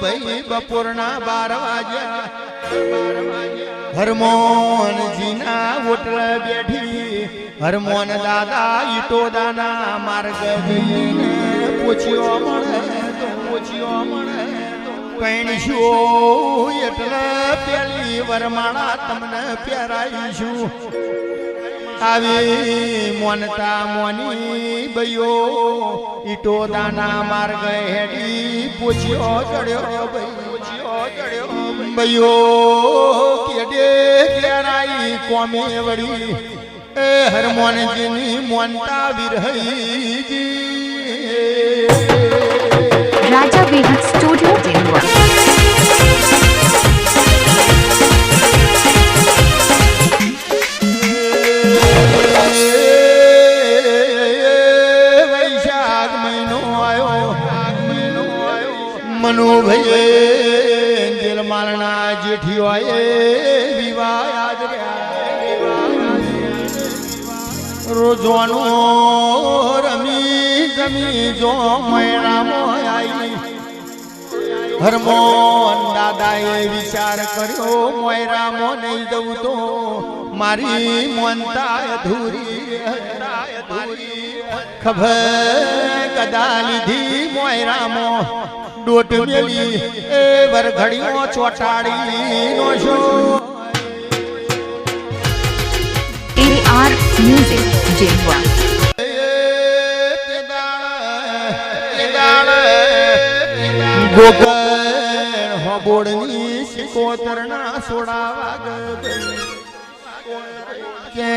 મનુભાઈ બપોરના બાર વાગ્યા. હરમોનજીના હોટલ બેઠી. હરમોન દાદા ઈટો દાના માર્ગ જઈને પૂછ્યો મળે તો પૂછ્યો મળે કઈશું એટલે પેલી વરમાળા તમને પહેરાઈશું આવી મોનતા મોની બયો ઈટો દાના માર્ગ હેડી પૂછ્યો ચડ્યો ભાઈ પૂછ્યો ચડ્યો બયો કેડે કેરાઈ કોમે વળી એ હરમોનજીની મોનતા વિરહઈજી Raja Behat Studio Denver. રમી જમી જો મેળામો આવી હરમોન દાદાએ વિચાર કર્યો મોયરામો નહીં દઉં તો મારી મોનતા અધૂરી ખબર કદા લીધી મોયરામો ડોટ મેલી, એ વરઘડીઓ ચોટાડી નો છો AR મ્યુઝિક Denver. ગોગણ હોબોળની સિકોતરના સોડાવા કે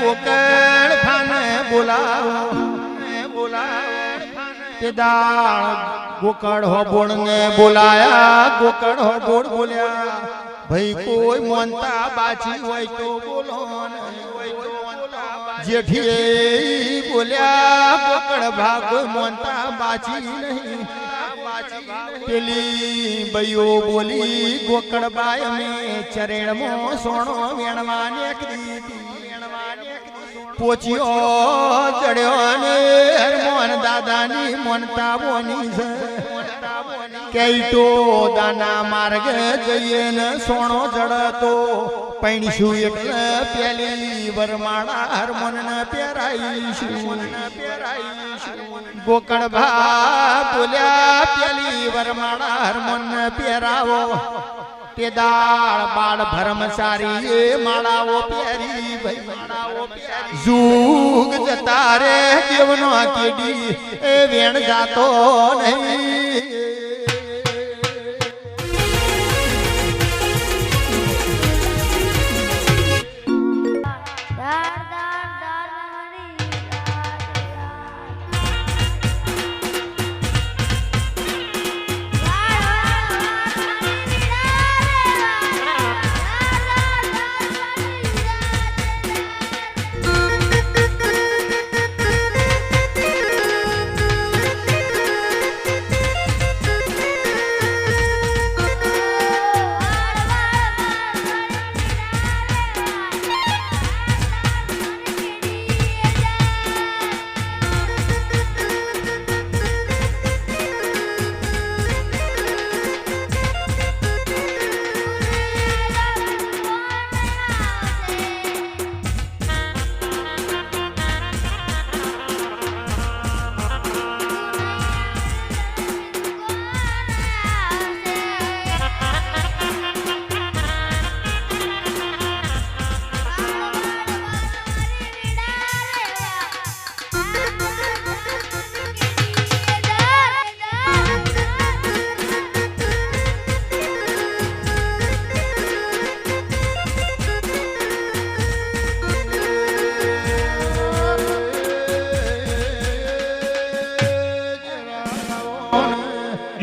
ગોકળ ફાને બોલાવો. બોલાવો તે દાળ હોબોળને બોલાયા. ગોકળ હોબોળ બોલ્યા, ભાઈ કોઈ મોનતા બાજી હોય તો બોલો જેઠી બોલ્યા, ગોકળ ભાગ મોનતા બાજી નહીં. પેલી બૈયો બોલી ગોકળબાઈ અમે ચરેણમાં સોણો વેણવા નીકળી પોચ્યો ચડ્યો ને હરમોન દાદાની મોનતા બોની છે દાના માર્ગ જઈએ ને સોણો ચડતો. પૈણીશું એટલે પેલી વરમાળા હરમોન પહેરાઈશું પહેરાઈશું. ગોકળ ભા બોલ્યા પેલી વરમાળા હરમોન પહેરાવો. તે દાળ બાળ ભરમસારી એ માળાઓ પહેરી ભાઈ. માળાઓ પહેરી જુગ જતા રે દેવનો કેડી. એ વેણ જાતો નહીં.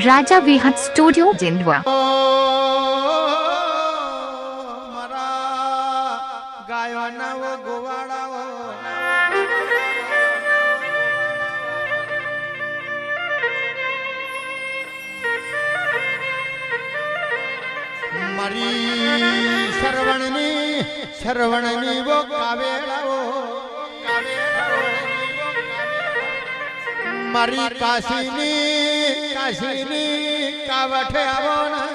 Raja Behat Studio Denver. મારા ગાયોના ગોવાળાઓ મારી સરવણની સરવણની વો કાવેળાઓ મારી કાશીની કાશીની કાવઠે આવો ને.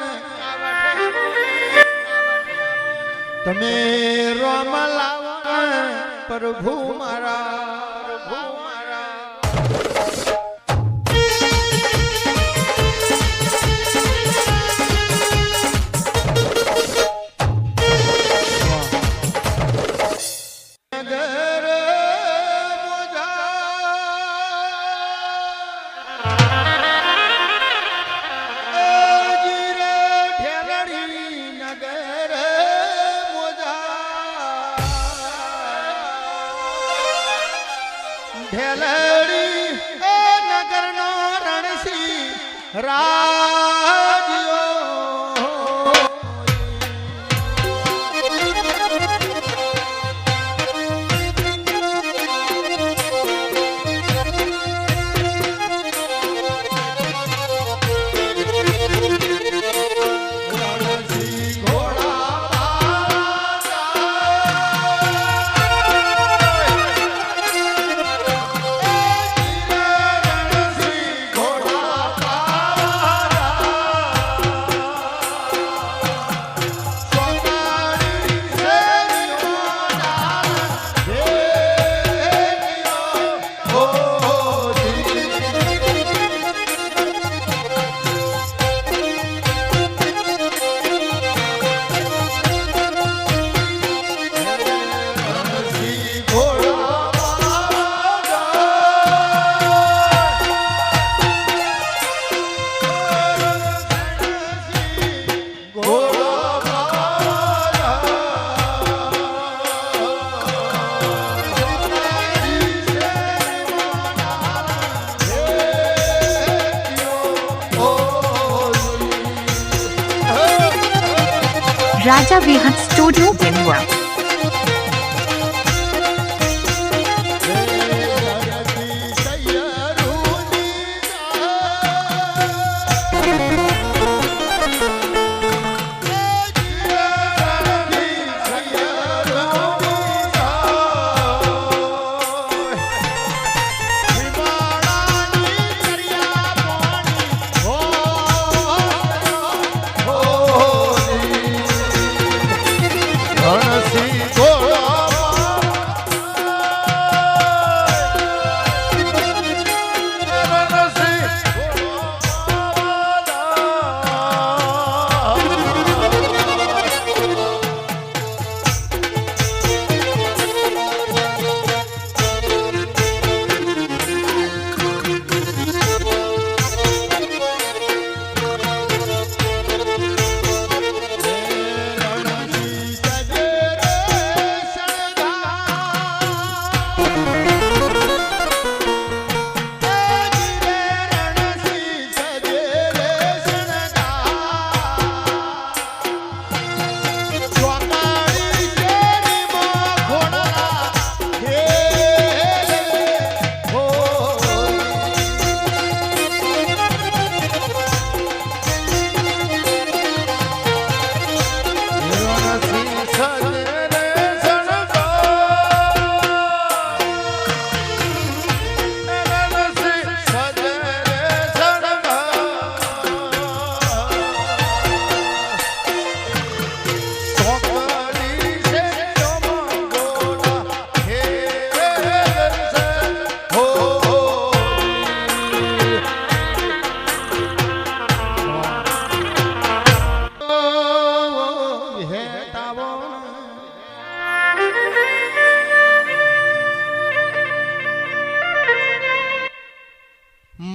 તમે રોમ લાવો પ્રભુ મારા. ઢેલડી એ નગરનો રણસી રાજ્યો राजा विहत स्टूडियो पिनवा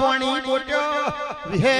પાણી બોટ્યો વિહે